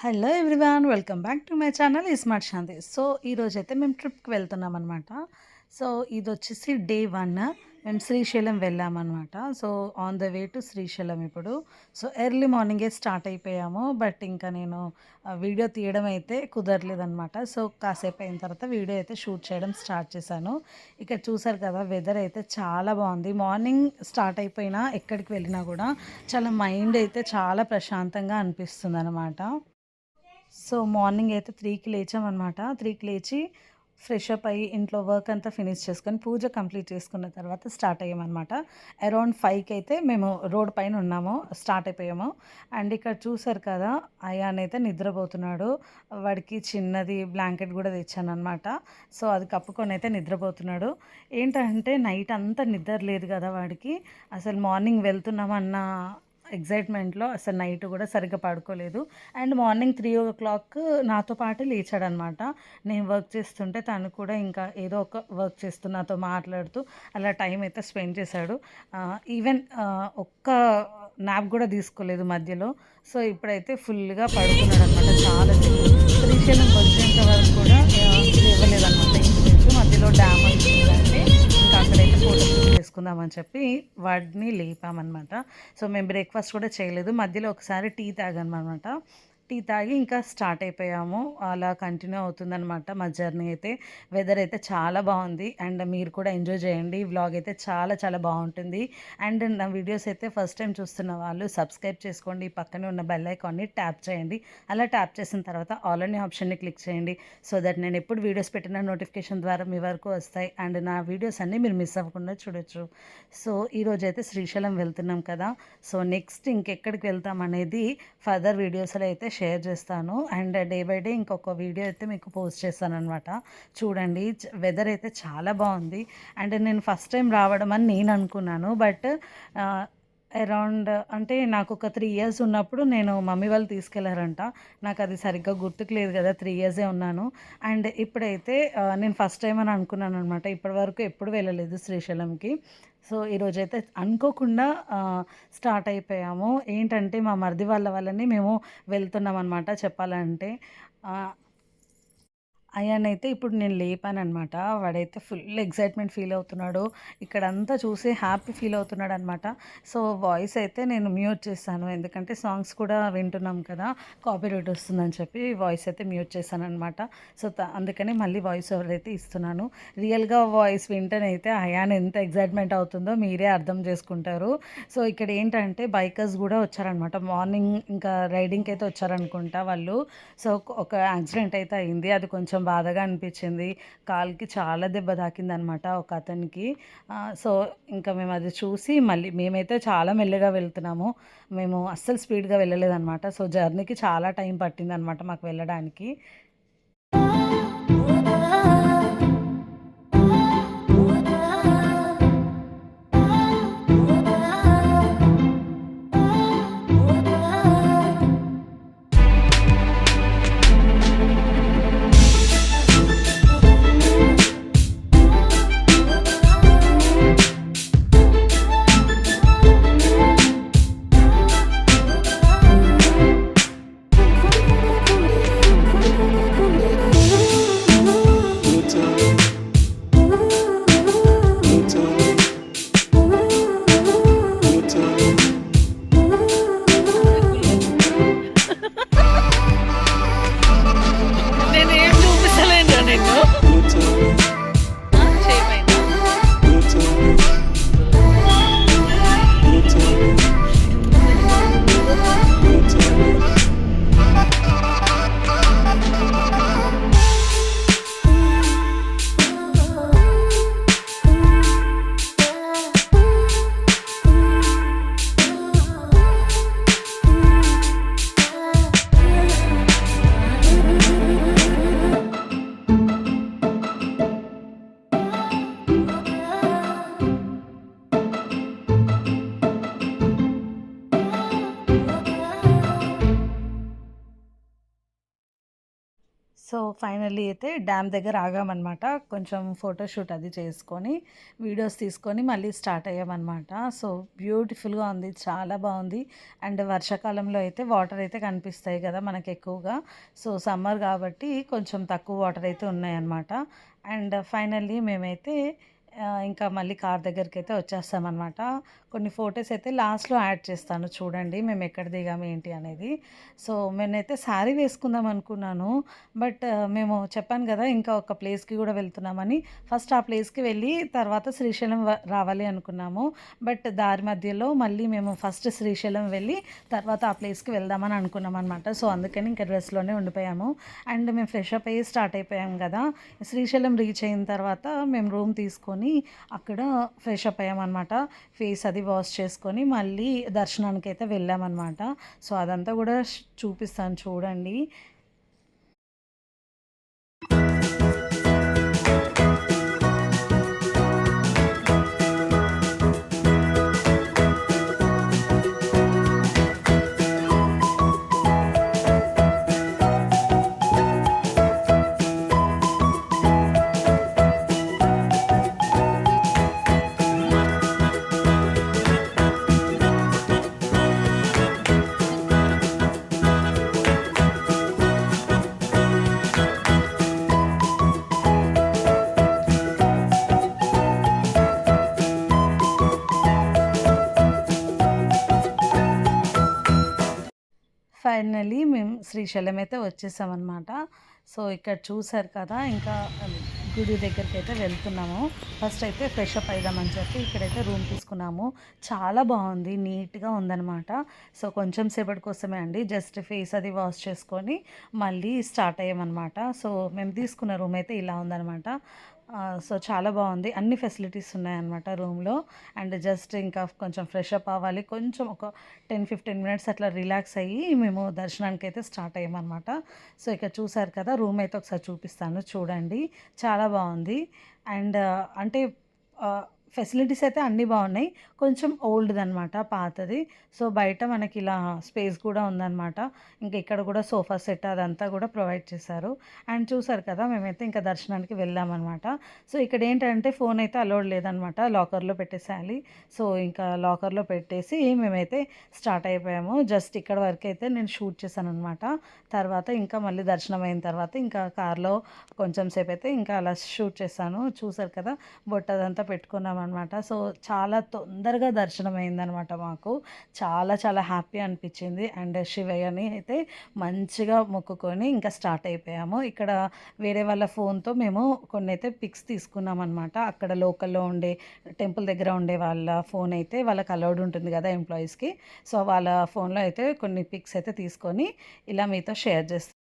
Hello everyone welcome back to my channel smart Shanti. So ఈరోజైతే మేము ట్రిప్కి వెళ్తున్నాం అనమాట సో ఇది వచ్చేసి డే వన్. మేము శ్రీశైలం వెళ్ళామన్నమాట. So on the way to Srisailam ఇప్పుడు. సో ఎర్లీ మార్నింగే స్టార్ట్ అయిపోయాము. బట్ ఇంకా నేను వీడియో తీయడం అయితే కుదరలేదనమాట సో కాసేపు అయిన తర్వాత వీడియో అయితే షూట్ చేయడం స్టార్ట్ చేశాను. ఇక్కడ చూసారు కదా వెదర్ అయితే చాలా బాగుంది. మార్నింగ్ స్టార్ట్ అయిపోయినా ఎక్కడికి వెళ్ళినా కూడా చాలా మైండ్ అయితే చాలా ప్రశాంతంగా అనిపిస్తుంది అనమాట సో మార్నింగ్ అయితే త్రీకి లేచామన్నమాట. త్రీకి లేచి ఫ్రెష్ అప్ అయ్యి ఇంట్లో వర్క్ అంతా ఫినిష్ చేసుకొని పూజ కంప్లీట్ చేసుకున్న తర్వాత స్టార్ట్ అయ్యామన్నమాట. అరౌండ్ ఫైవ్కి అయితే మేము రోడ్ పైన ఉన్నాము స్టార్ట్ అయిపోయాము. అండ్ ఇక్కడ చూసారు కదా అయాన్ అయితే నిద్రపోతున్నాడు. వాడికి చిన్నది బ్లాంకెట్ కూడా తెచ్చాను అనమాట సో అది కప్పుకొని అయితే నిద్రపోతున్నాడు. ఏంటంటే నైట్ అంతా నిద్ర లేదు కదా వాడికి. అసలు మార్నింగ్ వెళ్తున్నామన్న ఎగ్జైట్మెంట్లో అసలు నైట్ కూడా సరిగ్గా పడుకోలేదు. And morning three o'clock నాతో పాటు లేచాడనమాట. నేను వర్క్ చేస్తుంటే తను కూడా ఇంకా ఏదో ఒక వర్క్ చేస్తూ నాతో మాట్లాడుతూ అలా టైం అయితే స్పెండ్ చేశాడు. ఈవెన్ ఒక్క నాప్ కూడా తీసుకోలేదు మధ్యలో. సో ఇప్పుడైతే ఫుల్గా పడుకున్నాడు అనమాట చాలా శ్రీశైలం వచ్చేంత వరకు కూడా ఇవ్వలేదన్నమాట ఇంచుమించు మధ్యలో డ్యామ్ వచ్చిందంటే ఇంకా ఫోటో షూట్ చేసుకుందామని చెప్పి వాడిని లేపామన్నమాట. సో మేము బ్రేక్ఫాస్ట్ కూడా చేయలేదు. మధ్యలో ఒకసారి టీ తాగామన్నమాట. టీ తాగి ఇంకా స్టార్ట్ అయిపోయాము. అలా కంటిన్యూ అవుతుందనమాట మా జర్నీ అయితే. వెదర్ అయితే చాలా బాగుంది. అండ్ మీరు కూడా ఎంజాయ్ చేయండి. వ్లాగ్ అయితే చాలా చాలా బాగుంటుంది. అండ్ నా వీడియోస్ అయితే ఫస్ట్ టైం చూస్తున్న వాళ్ళు సబ్స్క్రైబ్ చేసుకోండి. పక్కనే ఉన్న బెల్ ఐకాన్ని ట్యాప్ చేయండి. అలా ట్యాప్ చేసిన తర్వాత ఆల్ అనే ఆప్షన్ని క్లిక్ చేయండి. సో దట్ నేను ఎప్పుడు వీడియోస్ పెట్టిన నోటిఫికేషన్ ద్వారా మీ వరకు వస్తాయి. అండ్ నా వీడియోస్ అన్నీ మీరు మిస్ అవ్వకుండా చూడొచ్చు. సో ఈరోజు అయితే శ్రీశైలం వెళ్తున్నాం కదా. సో నెక్స్ట్ ఇంకెక్కడికి వెళ్తాం అనేది ఫర్దర్ వీడియోస్లో అయితే షేర్ చేస్తాను. అండ్ డే బై డే ఇంకొక వీడియో అయితే మీకు పోస్ట్ చేస్తాను అనమాట చూడండి వెదర్ అయితే చాలా బాగుంది. అండ్ నేను ఫస్ట్ టైం రావడం అని నేను అనుకున్నాను. బట్ అరౌండ్ అంటే నాకు ఒక త్రీ ఇయర్స్ ఉన్నప్పుడు నేను మమ్మీ వాళ్ళు తీసుకెళ్ళారంట. నాకు అది సరిగ్గా గుర్తుకు లేదు కదా త్రీ ఇయర్సే ఉన్నాను. అండ్ ఇప్పుడైతే నేను ఫస్ట్ టైం అని అనుకున్నాను అనమాట ఇప్పటి వరకు ఎప్పుడు వెళ్ళలేదు శ్రీశైలంకి. సో ఈరోజైతే అనుకోకుండా స్టార్ట్ అయిపోయాము. ఏంటంటే మా మరిది వాళ్ళ వల్లనే మేము వెళ్తున్నాం అనమాట చెప్పాలంటే అయ్యానైతే ఇప్పుడు నేను లేపాను అనమాట వాడైతే ఫుల్ ఎగ్జైట్మెంట్ ఫీల్ అవుతున్నాడు ఇక్కడంతా చూసి హ్యాపీ ఫీల్ అవుతున్నాడు అనమాట సో వాయిస్ అయితే నేను మ్యూట్ చేశాను ఎందుకంటే సాంగ్స్ కూడా వింటున్నాం కదా కాపీరైట్ వస్తుందని చెప్పి వాయిస్ అయితే మ్యూట్ చేశాను అనమాట సో అందుకని మళ్ళీ వాయిస్ ఓవర్ అయితే ఇస్తున్నాను. రియల్గా వాయిస్ వింటేనైతే అయాన్ ఎంత ఎగ్జైట్మెంట్ అవుతుందో మీరే అర్థం చేసుకుంటారు. సో ఇక్కడ ఏంటంటే బైకర్స్ కూడా వచ్చారనమాట. మార్నింగ్ ఇంకా రైడింగ్కి అయితే వచ్చారనుకుంటా వాళ్ళు. సో ఒక యాక్సిడెంట్ అయితే అయింది. అది కొంచెం కొంచెం బాధగా అనిపించింది. కాలుకి చాలా దెబ్బ తాకింది అనమాట ఒక అతనికి. సో ఇంకా మేము అది చూసి మళ్ళీ మేమైతే చాలా మెల్లగా వెళ్తున్నాము. మేము అస్సలు స్పీడ్గా వెళ్ళలేదన్నమాట సో జర్నీకి చాలా టైం పట్టింది అనమాట మాకు వెళ్ళడానికి. సో ఫైనల్లీ అయితే డ్యామ్ దగ్గర ఆగామన్నమాట. కొంచెం ఫోటోషూట్ అది చేసుకొని వీడియోస్ తీసుకొని మళ్ళీ స్టార్ట్ అయ్యామన్నమాట. సో బ్యూటిఫుల్గా ఉంది చాలా బాగుంది. అండ్ వర్షాకాలంలో అయితే వాటర్ అయితే కనిపిస్తాయి కదా మనకి ఎక్కువగా. సో సమ్మర్ కాబట్టి కొంచెం తక్కువ వాటర్ అయితే ఉన్నాయన్నమాట. అండ్ ఫైనల్లీ మేమైతే ఇంకా మళ్ళీ కార్ దగ్గరికి అయితే వచ్చేస్తామన్నమాట. కొన్ని ఫొటోస్ అయితే లాస్ట్లో యాడ్ చేస్తాను చూడండి మేము ఎక్కడ దిగాము ఏంటి అనేది. సో నేనైతే శారీ వేసుకుందాం అనుకున్నాను బట్ మేము చెప్పాను కదా ఇంకా ఒక ప్లేస్కి కూడా వెళ్తున్నామని. ఫస్ట్ ఆ ప్లేస్కి వెళ్ళి తర్వాత శ్రీశైలం వ- రావాలి అనుకున్నాము బట్ దారి మధ్యలో మళ్ళీ మేము ఫస్ట్ శ్రీశైలం వెళ్ళి తర్వాత ఆ ప్లేస్కి వెళ్దామని అనుకున్నాం అనమాట సో అందుకని ఇంకా డ్రెస్లోనే ఉండిపోయాము. అండ్ మేము ఫ్రెష్ అప్ అయ్యి స్టార్ట్ అయిపోయాం కదా. శ్రీశైలం రీచ్ అయిన తర్వాత మేము రూమ్ తీసుకొని అక్కడ ఫ్రెష్ అప్ అయ్యామన్నమాట. ఫేస్ అది వాష్ చేసుకొని మళ్ళీ దర్శనానికి అయితే వెళ్ళామన్నమాట. సో అదంతా కూడా చూపిస్తాను చూడండి. ఫైనలీ మేము శ్రీశైలం అయితే వచ్చేసామన్నమాట. సో ఇక్కడ చూసారు కదా ఇంకా గుడి దగ్గరికి అయితే వెళ్తున్నాము. ఫస్ట్ అయితే ఫ్రెష్ అప్ అయిదామని చెప్పి ఇక్కడైతే రూమ్ తీసుకున్నాము. చాలా బాగుంది నీట్గా ఉందన్నమాట. సో కొంచెం సేపటి కోసమే అండి జస్ట్ ఫేస్ అది వాష్ చేసుకొని మళ్ళీ స్టార్ట్ అయ్యామన్నమాట. సో మేము తీసుకున్న రూమ్ అయితే ఇలా ఉందన్నమాట. సో చాలా బాగుంది. అన్ని ఫెసిలిటీస్ ఉన్నాయన్నమాట రూమ్లో అండ్ జస్ట్ ఇంకా కొంచెం ఫ్రెష్ అప్ అవ్వాలి. కొంచెం ఒక టెన్ ఫిఫ్టీన్ మినిట్స్ అట్లా రిలాక్స్ అయ్యి మేము దర్శనానికి అయితే స్టార్ట్ అయ్యామన్నమాట. సో ఇక్కడ చూసారు కదా రూమ్ అయితే ఒకసారి చూపిస్తాను. చూడండి. చాలా బాగుంది. అండ్ అంటే ఫెసిలిటీస్ అయితే అన్నీ బాగున్నాయి. కొంచెం ఓల్డ్ది అనమాట పాతది. సో బయట మనకి ఇలా స్పేస్ కూడా ఉందన్నమాట. ఇంకా ఇక్కడ కూడా సోఫా సెట్ అదంతా కూడా ప్రొవైడ్ చేశారు. అండ్ చూసారు కదా మేమైతే ఇంకా దర్శనానికి వెళ్ళామన్నమాట. సో ఇక్కడ ఏంటంటే ఫోన్ అయితే అలౌడ్ లేదనమాట లాకర్లో పెట్టేసేయాలి. సో ఇంకా లాకర్లో పెట్టేసి మేమైతే స్టార్ట్ అయిపోయాము. జస్ట్ ఇక్కడ వరకు అయితే నేను షూట్ చేశాను అనమాట తర్వాత ఇంకా మళ్ళీ దర్శనం అయిన తర్వాత ఇంకా కార్లో కొంచెం సేపు అయితే ఇంకా అలా షూట్ చేశాను. చూసారు కదా బొట్ట అదంతా పెట్టుకున్నాం అనమాట సో చాలా తొందరగా దర్శనం అయిందనమాట మాకు. చాలా చాలా హ్యాపీ అనిపించింది. అండ్ శివయ్యని అయితే మంచిగా మొక్కుకొని ఇంకా స్టార్ట్ అయిపోయాము. ఇక్కడ వేరే వాళ్ళ ఫోన్తో మేము కొన్ని అయితే పిక్స్ తీసుకున్నాం అనమాట అక్కడ లోకల్లో ఉండే టెంపుల్ దగ్గర ఉండే వాళ్ళ ఫోన్ అయితే వాళ్ళకి అలౌడ్ ఉంటుంది కదా ఎంప్లాయీస్కి. సో వాళ్ళ ఫోన్లో అయితే కొన్ని పిక్స్ అయితే తీసుకొని ఇలా మీతో షేర్ చేస్తాను